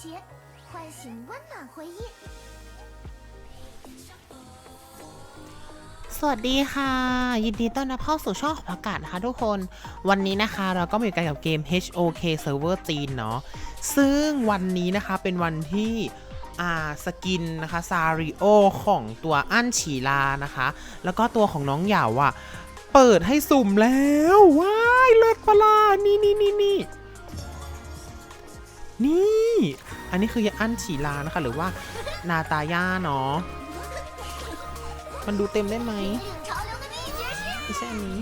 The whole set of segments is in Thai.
起，唤醒温暖回忆。 สวัสดีค่ะ ยินดีต้อนรับเข้าสู่ช่องของประกาศนะคะทุกคน วันนี้นะคะเราก็มาอยู่กันกับเกม HOK Server จีนเนาะซึ่งวันนี้นะคะเป็นวันที่อ่าสกินนะคะซาริโอของตัวอั้นฉีลานะคะ แล้วก็ตัวของน้องเหยาวอะ่ะ เปิดให้สุ่มแล้ว ว้ายเลิศปะล่ะนี่นี่นี่นี่ นี่ อันนี้คืออั้นฉีลานะคะ หรือว่านาตาย่าเนาะมันดูเต็มได้ไหม 引领潮流的秘诀是。 ไม่ใช่อันนี้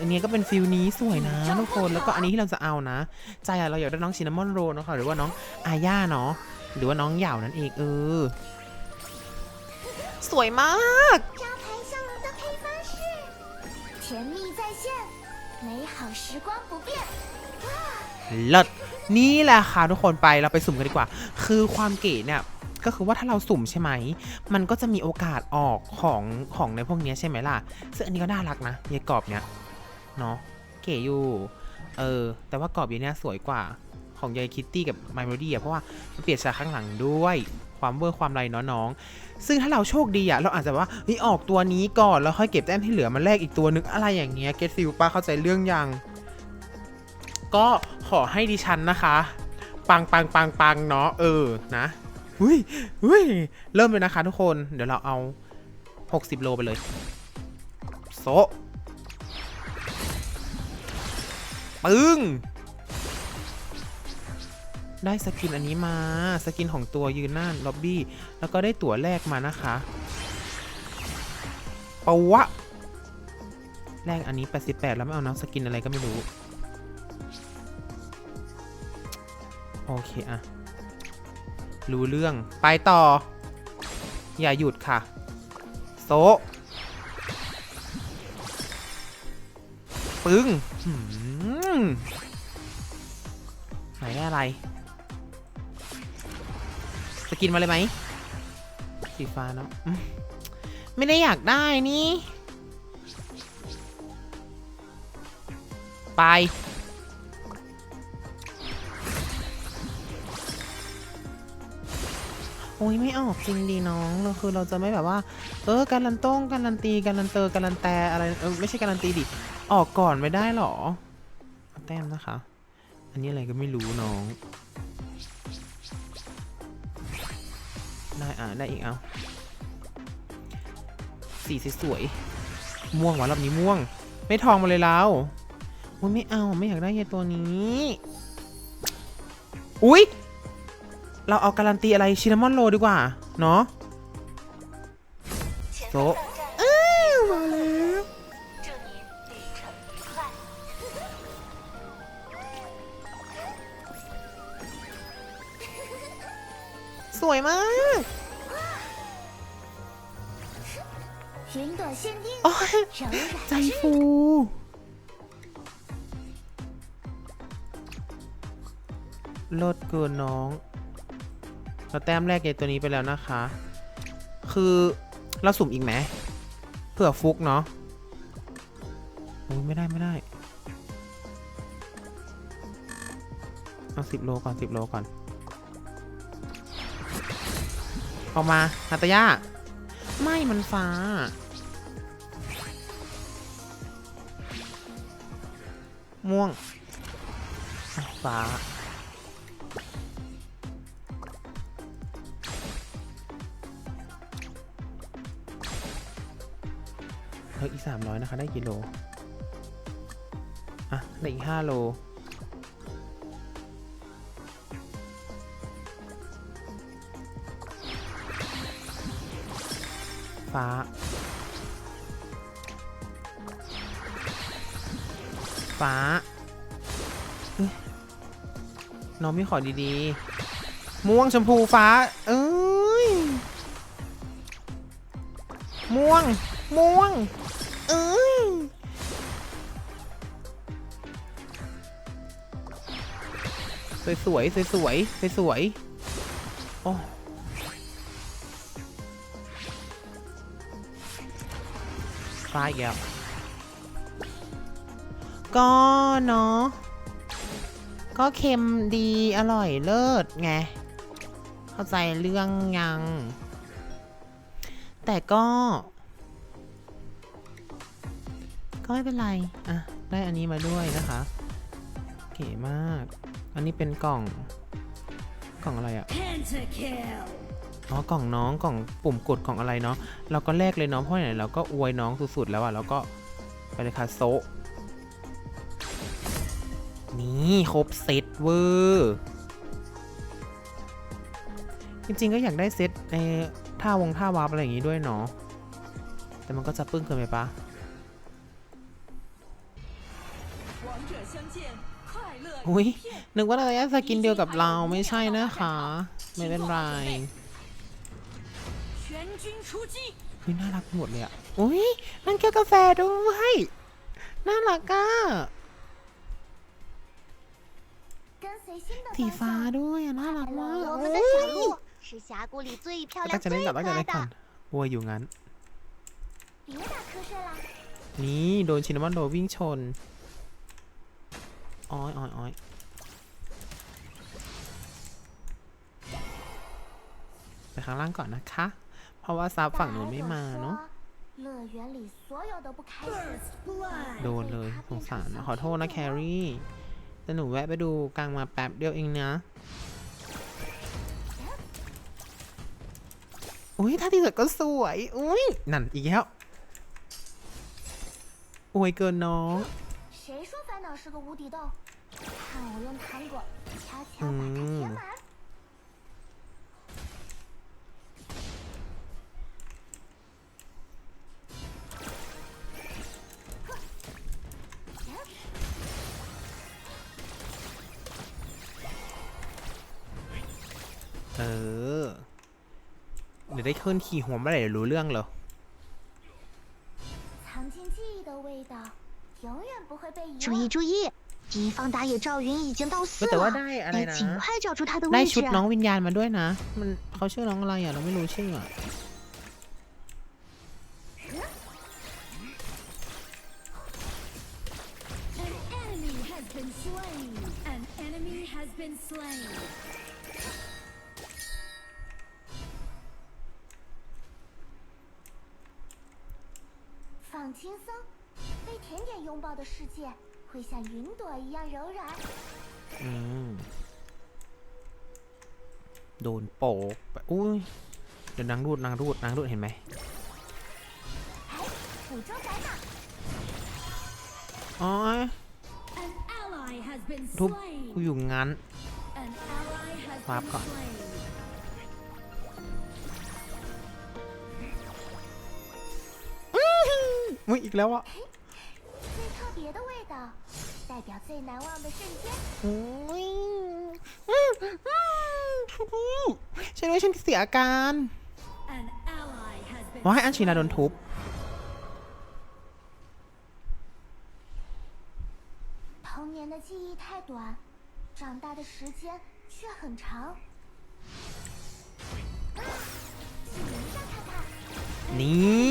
อันนี้ก็เป็นฟิลนี้สวยนะทุกคน แล้วก็อันนี้ที่เราจะเอานะ ใจอะเราอยากได้น้องชินนามอนโรนะคะ หรือว่าน้องอาย่าเนาะ หรือว่าน้องเหยาวนั่นเองเออ สวยมาก 招牌笑容的配方是甜蜜在线，美好时光不变。 เลิศนี่แหละค่ะทุกคนไปเราไปสุ่มกันดีกว่า คือความเก๋เนี่ยก็คือว่าถ้าเราสุ่มใช่ไหม มันก็จะมีโอกาสออกของของในพวกนี้ใช่ไหมล่ะ ซึ่งอันนี้ก็น่ารักนะยายกรอบเนี้ยเนาะเก๋อยู่ เออ แต่ว่ากรอบยายเนี่ยสวยกว่าของยายคิตตี้กับไมโลดี้อะเพราะว่ามันเปลี่ยนฉากข้างหลังด้วย ความเวอร์ความไรเนาะน้อง ซึ่งถ้าเราโชคดีอะเราอาจจะว่าเฮ้ยออกตัวนี้ก่อนแล้วค่อยเก็บแต้มที่เหลือมาแลกอีกตัวนึงอะไรอย่างเงี้ยเกตฟิลป้าเข้าใจเรื่องยัง ก็ขอให้ดิฉันนะคะ ปังปังปังปังเนาะเออนะหุ้ยหุ้ยเริ่มเลยนะคะทุกคนเดี๋ยวเราเอา 60 โลไปเลยโซปึ้ง ได้สกินอันนี้มา สกินของตัวยืนหน้าล็อบบี้ แล้วก็ได้ตั๋วแรกมานะคะปะวะ แรกอันนี้ 88 แล้วไม่เอานะสกินอะไรก็ไม่รู้ โอเคอะรู้เรื่อง ไปต่อ อย่าหยุดค่ะ โซะปึ้งหืมไหนได้อะไร สกินมาเลยไหมสีฟ้าเนาะอืมไม่ได้อยากได้นี่ ไป โอ้ยไม่ออกจริงดีน้องเราคือเราจะไม่แบบว่า เออการันต้งการันตีการันเตอร์การันแตอะไรเออไม่ใช่การันตีดิ ออกก่อนไม่ได้หรอเอาแต้มนะคะ อันนี้อะไรก็ไม่รู้น้อง ได้อะได้อีกเอาสีสวยๆม่วงวะรอบนี้ม่วง ไม่ทองมาเลยแล้วอุ้ยไม่เอาไม่อยากได้ยาตัวนี้ อุ๊ย เราเอาการันตีอะไรชินามอนโรดีกว่า เนาะโซ สวยมากโอ้ยใจฟูลดเกินน้อง เราแต้มแรกเกตัวนี้ไปแล้วนะคะ คือเราสุ่มอีกไหมเผื่อฟุกเนาะโอ้ยไม่ได้ไม่ได้เอาสิบโลก่อนสิบโลก่อน ออกมานาตย่าไม่มันฟ้า ม่วงฟ้าเฮ้ยอีกสามร้อยนะคะ ได้กี่โล อะ ได้อีกห้าโล ฟ้า ฟ้าเฮ้ยน้องไม่ขอดีๆ ม่วงชมพูฟ้า เอ้ย ม่วง ม่วง เอ้ยสวยสวยสวยสวยสวยสวยโอ้ ฟ้าอีกแล้ว ก็เนาะ ก็เค็มดีอร่อยเลิศไง เข้าใจเรื่องยัง แต่ก็ ก็ไม่เป็นไร อะ ได้อันนี้มาด้วยนะคะ เก๋มาก อันนี้เป็นกล่อง กล่องอะไรอะ Pentakill. อ๋อกล่องน้องกล่องปุ่มกดของอะไรเนาะเราก็แลกเลยเนาะเพราะไหนเราก็อวยน้องสุดๆแล้วอะแล้วก็ไปเลยค่ะโซนี่ครบเซตเวอร์จริงๆก็อยากได้เซตในท่าวงท่าวาร์ปอะไรอย่างงี้ด้วยเนาะแต่มันก็จะปึ้งเกินไปปะอุ้ยนึกว่าเราจะสกินเดียวกับเราไม่ใช่นะคะ ไม่เป็นไร เฮ้น่ารักหมดเลยอะอุ้ยนั่นแก้วกาแฟด้วยน่ารักอะสีฟ้าด้วยน่ารักมากเอ้ยตั้งใจเล่นก่อตั้งใจเล่นก่อนวัวอยู่งั้น นี่โดนชินามอนโดวิ่งชนอ้อยอ้อยอ้อยไปข้างล่างก่อนนะคะ เพราะว่าซับฝั่งนู้นไม่มาเนาะโดนเลยสงสารขอโทษนะแครี่แต่หนูแวะไปดูกลางมาแป๊บเดียวเองนะอุ้ยท่าที่เกิดก็สวยอุ้ยนั่นอีกแล้วอวยเกินน้อง嗯。 เออ เดี๋ยวได้ขึ้นขี่หัวเมื่อไหร่เดี๋ยวรู้เรื่องเหรอ 藏进记忆的味道，永远不会被遗注意忘。注意，敌方打野赵云已经到四 แต่ว่า 了， ได้อะไร 得 นะ 尽快找出他的 ได้ 位 ชุด 置 น้อง 啊！ วิญญาณมาด้วยนะ มันเขาชื่อน้องอะไรอ่ะ เราไม่รู้ชื่ออ่ะ 轻松，被甜点拥抱的世界会像云朵一样柔软。 อืม โดนโปกไปอุ้ย เดี๋ยวนางรูดนางรูดนางรูดเห็นไหม 哎，捕捉宰马， อ๋อ An ally has been ทุบ slain. กูอยู่งั้น An ally has Wap beenก่อน slain. อุ้ยอีกแล้วอ่ะ 最特别的味道，代表最难忘的瞬间。 อุ้ยช่วยด้วยฉันเสียอาการ An ally has been ว่าให้อันชินาโดนทุบ 童年的记忆太短，长大的时间却很长。啊 ่，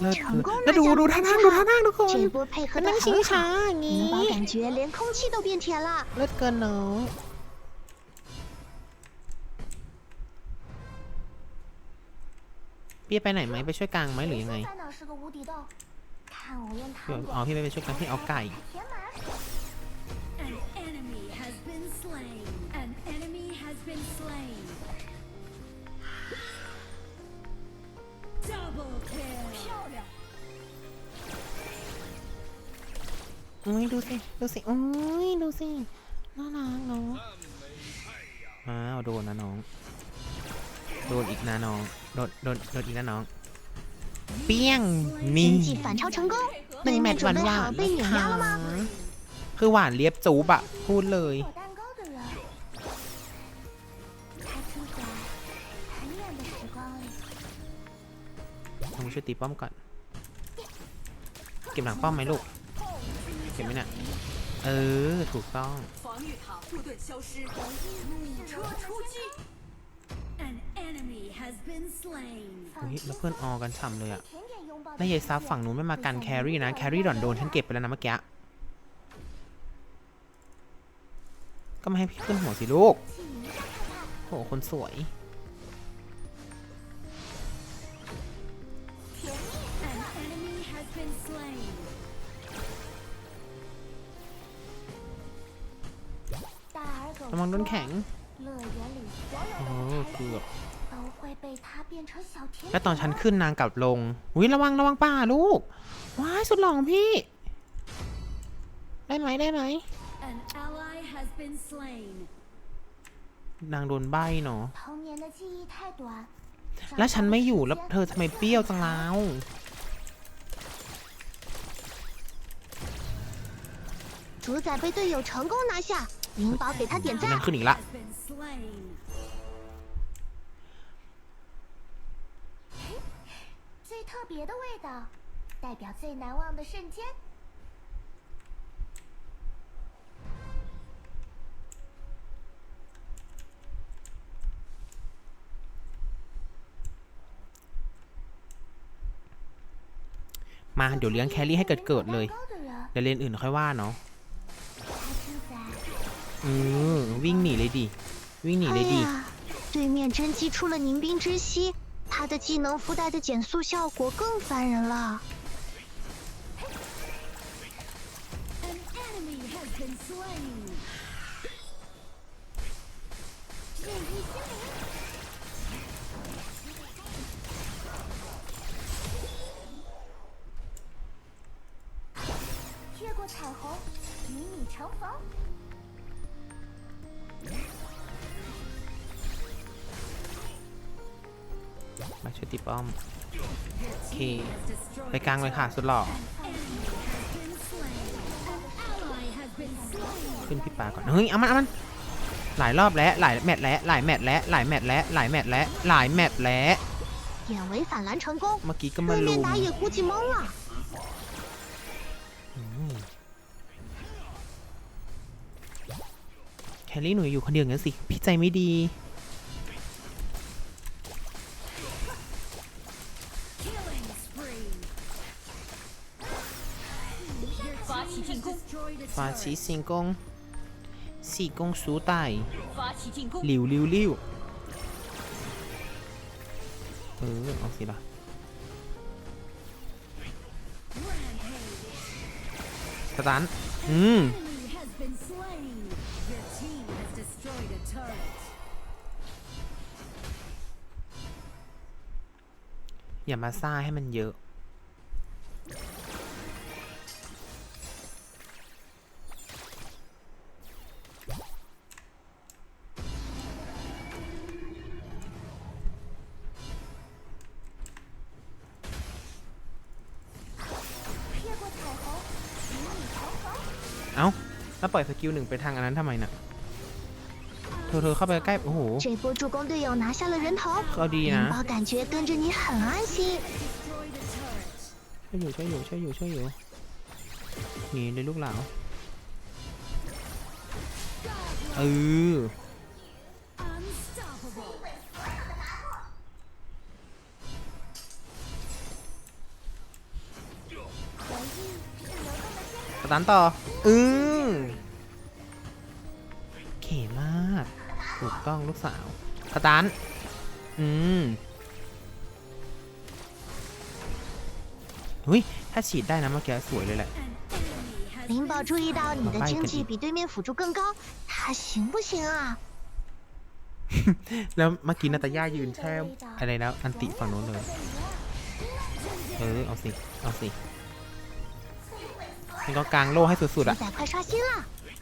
เลิศแล้วดูดูท่านั่งดูท่านั่งทุกคนมันนั่งชิงช้าอย่างนี้เลิศเกินเนาะพี่ไปไหนไหมไปช่วยกลางไหมหรือยังไงอ๋อพี่ไม่ไปช่วยกลางพี่เอาไก่ อุ้ยดูสิ ดูสิอุ้ยดูสิ น่ารักเนาะอ้าวโดนนะน้อง โดนอีกนะน้อง โดน โดน โดนอีกนะน้อง เปี้ยง นี่ไม่า成ในแมตช์วันหวานนะคะคือหวานเลียบจูบอะพูดเลยต้องช่วยตีป้อมก่อน เก็บหลังป้อมไหมลูก ห็นไหมเนี่ยเออ ถูกต้อง เฮ้ยแล้วเพื่อนออกันฉ่ำเลยอะนายยายซับฝั่งนู้นไม่มากันแครี่นะ แครี่หล่อนโดนฉันเก็บไปแล้วนะเมื่อกี้ ก็ไม่ให้เพื่อนหัวสิลูกโหคนสวย ระวังโดน 说 แข็ง 乐园里所有 โอ้ 的 เกือบ 都会被它变成小甜 แล้วตอนฉันขึ้นนางกลับลงอุ้ยระวังระวังป่าลูก ว้ายสุดหล่อของพี่ ได้ไหมได้ไหม An ally has been slain. นางโดนใบเนาะ 童年的记忆太短。 แล้วฉันไม่อยู่ 长大的 แล้ว 时间 เธอทำไมเปรี้ยวจังแล้ว 主宰被队友成功拿下， 灵宝给他点 นั่ 赞 น。ขึ้นอีกละ Has been slain. 最特别的味道，代表最难忘的瞬间。 มาเดี๋ยวเลี้ยงแครี่ให้เกิดเกิดๆเลย 高的人， เดี๋ยวเรียนอื่นค่อยว่าเนาะ 他住在 เออวิ่งหนีเลยดิ วิ่งหนีเล 哎 ยดิ 呀，对面真击出了凝冰之息，他的技能附带的减速效果更烦人了。 An enemy has been slain. 治愈心灵。越过彩虹，与你重逢。 มาช่วยตีป้อม โอเค ไปกลางเลยค่ะ สุดหล่อขึ้นพี่ปาก่อน เฮ้ย เอามันเอามัน หลายรอบแล้ว หลายแมตแล้ว หลายแมตแล้ว หลายแมตแล้ว หลายแมตแล้ว หลายแมตแล้วเมื่อกี้ก็มาลุมแคลรี่หนูอยู่คนเดียวงั้นสิ พี่ใจไม่ดี 发起进攻 หลิวหลิวหลิวเออ เอาสิล่ะ สตัน อืม Enemy has been slain. Your team has destroyed a turret. อย่ามาซ่าให้มันเยอะ แล้วปล่อยสกิลหนึ่งไปทางอันนั้นทำไมน่ะ เธอเธอเข้าไปใกล้ โอ้โห 这波助攻队友拿下了人头， เขาดีนะ 灵宝感觉跟着你很安心。 Destroyed a turret. ช่วยอยู่ช่วยอยู่ช่วยอยู่ช่วยอยู่หนีเลยลูกหลาวเออ Unstoppable. 回忆是流动的天 สตันต่อ อือ เขมาก ถูกต้องลูกสาว สตัน อืมเฮ้ย ถ้าฉีดได้นะเมื่อกี้สวยเลยแหละ An enemy has 灵宝 been 注意到你的拜经个你济比对面辅助更高，他行不行啊？ แล้วเมื่อกี้นาตาย่ายืนแช่อะไรแล้ว อันติฝั่งโน้นเลย เออ เอาสิ เอาสิ นี่ก็กางโล่ให้สุดๆ 主 อ่ะ 宰快刷新了，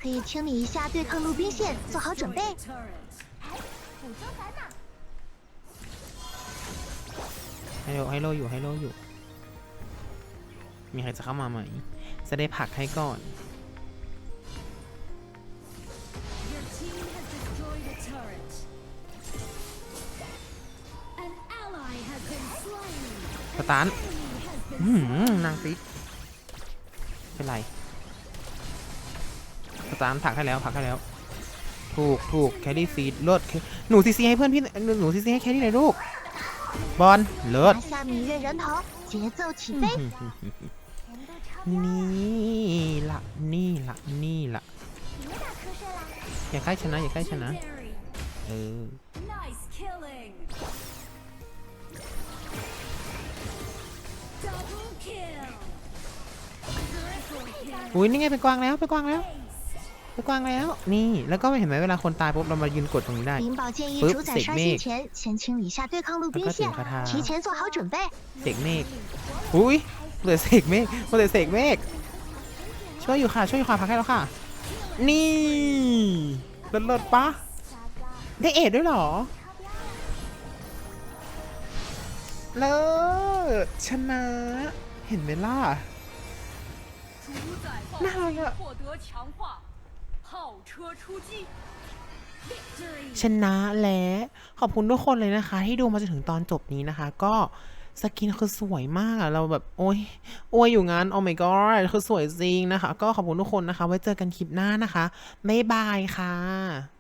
可以清理一下对抗路兵线，做好准备。 turret. 捕捉烦恼。 ให้โลให้โลอยู่ให้โลอยู่ มีใครจะเข้ามาไหม จะได้ผลักให้ก่อน Your team has destroyed a turret. An ally has been slain. สตัน Enemy has been อื้อหือนางฟิก เป็นไรสตาร์ผักได้แล้วผักได้แล้ว ถูกถูกแครี่ซีดเลิศหนูซีซีให้เพื่อนพี่หนูซีซีให้แครี่หน่อยลูกบอลเลิศนี่ละนี่ละนี่ละอยาใกล้ชนะอยาใกล้ชนะเออ อุ้ยนี่ไงเป็นกวางแล้วเป็นกวางแล้วเป็นกวางแล้ว นี่แล้วก็เห็นไหมเวลาคนตายปุ๊บเรามายืนกดตรงนี้ได้ปุ๊บเสกเมฆเสกคาถเสกเมฆอุ้ยเหลือเสกเมฆเหลือเสกเมฆช่วยอยู่ค่ะช่วยอยู่ค่ะพักให้แล้วค่ะ นี่เลิศๆปะได้เอ็ดด้วยหรอเลิศชนะ เห็นไหมล่ะ 主宰暴那好像获得强化，炮车出击。Victory. ชนะและขอบคุณทุกคนเลยนะคะ ที่ดูมาจนถึงตอนจบนี้นะคะ ก็สกินคือสวยมากอะเราแบบ โอ้ยโอ้ยอยู่งั้น โอ้ my god คือสวยจริงนะคะ ก็ขอบคุณทุกคนนะคะ ไว้เจอกันคลิปหน้านะคะ บ๊ายบายค่ะ